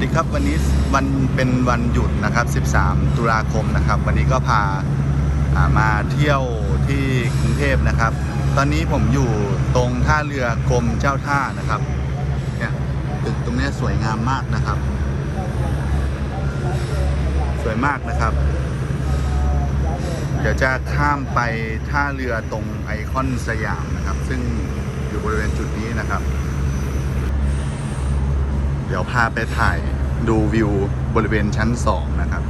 ดีครับวันนี้วันเป็นวันหยุดนะครับ 13 ตุลาคมนะครับ วันนี้ก็พาามาเที่ยวที่กรุงเทพนะครับ ตอนนี้ผมอยู่ตรงท่าเรือกรมเจ้าท่านะครับเนี่ยตึกตรงนี้สวยงามมากนะครับ สวยมากนะครับ เดี๋ยวจะข้ามไปท่าเรือตรงไอคอนสยามนะครับ ซึ่งอยู่บริเวณจุดนี้นะครับ เดี๋ยวพาไปถ่ายดูวิวบริเวณชั้น2นะครับ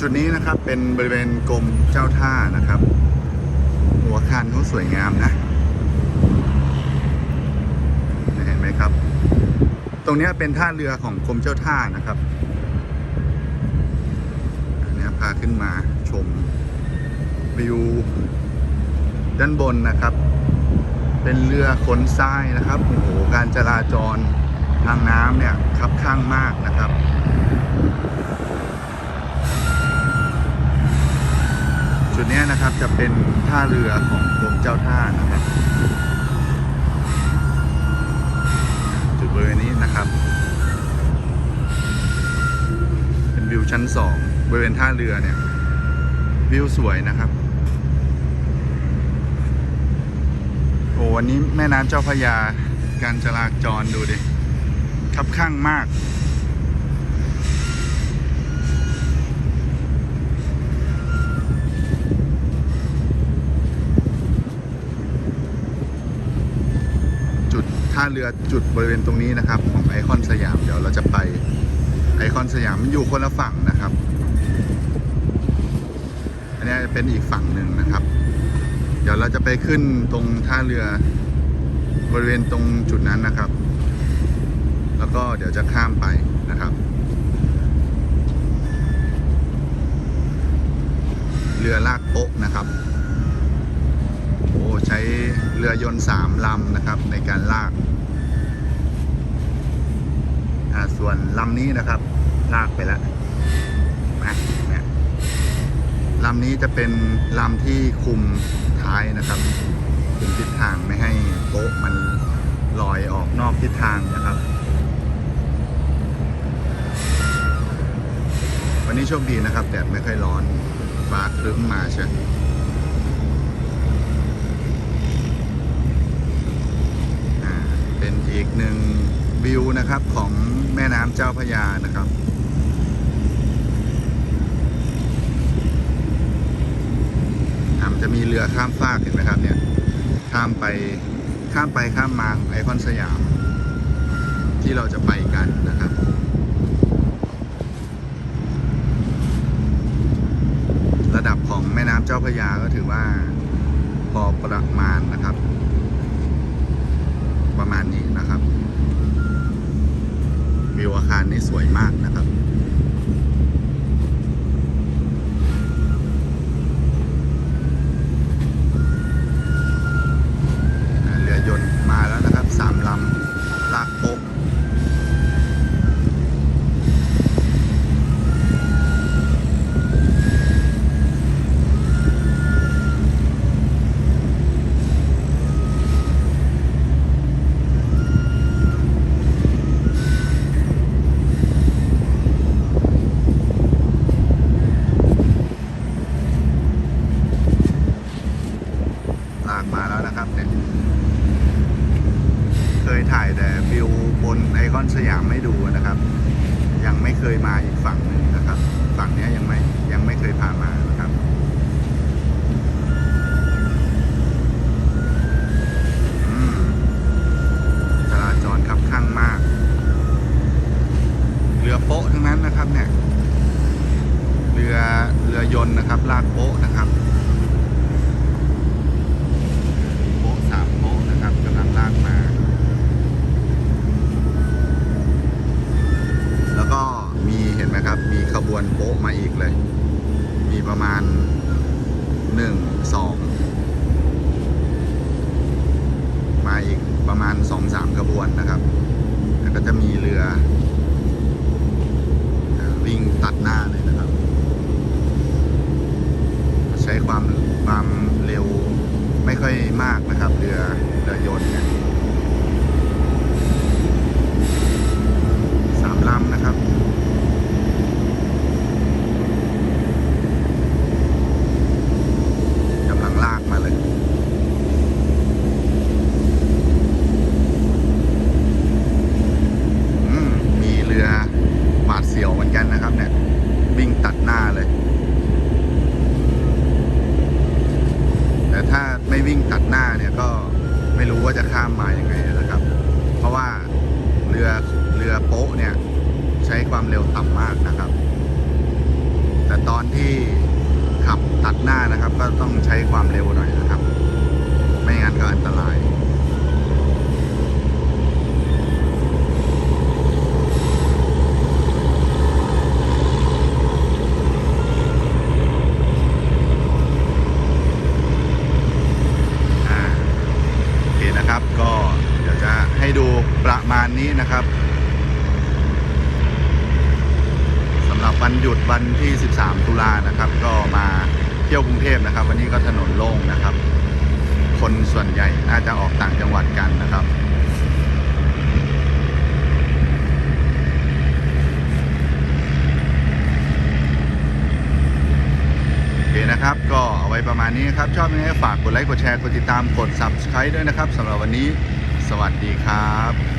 จุดนี้นะครับเป็นบริเวณกรมเจ้าท่านะครับ หัวอาคารเขาสวยงามนะเห็นไหมครับ ตรงนี้เป็นท่าเรือของกรมเจ้าท่านะครับอันเนี้ยพาขึ้นมาชมวิวด้านบนนะครับ เป็นเรือขนทรายนะครับโอ้โหการจราจรทางน้ำเนี่ยคับข้างมากนะครับจุดนี้นะครับจะเป็นท่าเรือของกรมเจ้าท่านะครับ จุดบริเวณนี้นะครับ เป็นวิวชั้นสองบริเวณท่าเรือเนี่ยวิวสวยนะครับ โอ้วันนี้แม่น้ำเจ้าพระยาการจราจรดูดิคับข้างมากจุดท่าเรือจุดบริเวณตรงนี้นะครับ ของไอคอนสยามเดี๋ยวเราจะไปไอคอนสยามมันอยู่คนละฝั่งนะครับ อันนี้เป็นอีกฝั่งหนึ่งนะครับ ดี๋ยวเราจะไปขึ้นตรงท่าเรือบริเวณตรงจุดนั้นนะครับ แล้วก็เดี๋ยวจะข้ามไปนะครับ เรือลากโป๊ะนะครับโอ้ใช้เรือยนต์สามลำนะครับในการลากอ่าส่วนลำนี้นะครับ ลากไปแล้วำนี้จะเป็นลำที่คุมท้ายนะครับ คุมทิศทางไม่ให้โป๊ะมันลอยออกนอกทิศทางนะครับ วันนี้โชคดีนะครับแดดไม่ค่อยร้อนฟ้าครึ้มมาใช่เป็นอีกหนึ่งวิวนะครับของแม่น้ำเจ้าพระยานะครับ อะมัน จะมีเรือข้ามฟากเห็นไหมครับ เนี่ย ข้ามไปข้ามไปข้ามมางไอคอนสยาม ที่เราจะไปกันนะครับระดับของแม่น้ำเจ้าพระยาก็ถือว่าพอประมาณนะมาณนี้นะครับ วิวอาคารนี้สวยมากนะครับ เรือยนต์มาแล้วนะครับสามลำลากโป๊ะลากมาแล้วนะครับเนี่ย เคยถ่ายแต่วิวบนไอคอนสยามไม่ดูนะครับ ยังไม่เคยมาอีกฝั่งหนึ่งนะครับ ฝั่งนี้ยังไม่ยังไม่เคยพามานะครับจราจรคับข้างมาก เรือโป๊ะทั้งนั้นนะครับเนี่ยเรือเรือยนต์นะครับ ลากโป๊ะ 12 มาอีกประมาณสองสามกระบวนนะครับ แล้วก็จะมีเรือวิ่งตัดหน้าเลยนะครับ ใช้ความความเร็วไม่ค่อยมากนะครับ เรือเรือยนต์เนี่ยสามลำนะครับาดเสียวเหมือนกันนะครับ เนี่ยวิ่งตัดหน้าเลย แต่ถ้าไม่วิ่งตัดหน้าเนี่ยก็ไม่รู้ว่าจะข้ามมายังไงนะครับ เพราะว่าเรือเรือโป๊ะเนี่ย ใช้ความเร็วต่ำมากนะครับ แต่ตอนที่ขับตัดหน้านะครับ ก็ต้องใช้ความเร็วหน่อยนะครับ ไม่งั้นก็อันตราย อ่าโอเคนะครับ ก็เดี๋ยวจะให้ ดูประมาณนี้นะครับสำหรับวันหยุดวันที่ 13 ตุลานะครับ ก็มาเที่ยวกรุงเทพนะครับ วันนี้ก็ถนนโล่งนะครับ คนส่วนใหญ่น่าจะออกต่างจังหวัดกันนะครับโอเคนะครับก็เอาไว้ประมาณนี้ครับ ชอบยังไงฝากกดไลค์ กดแชร์ กดติดตาม กด subscribe ด้วยนะครับสำหรับวันนี้ สวัสดีครับ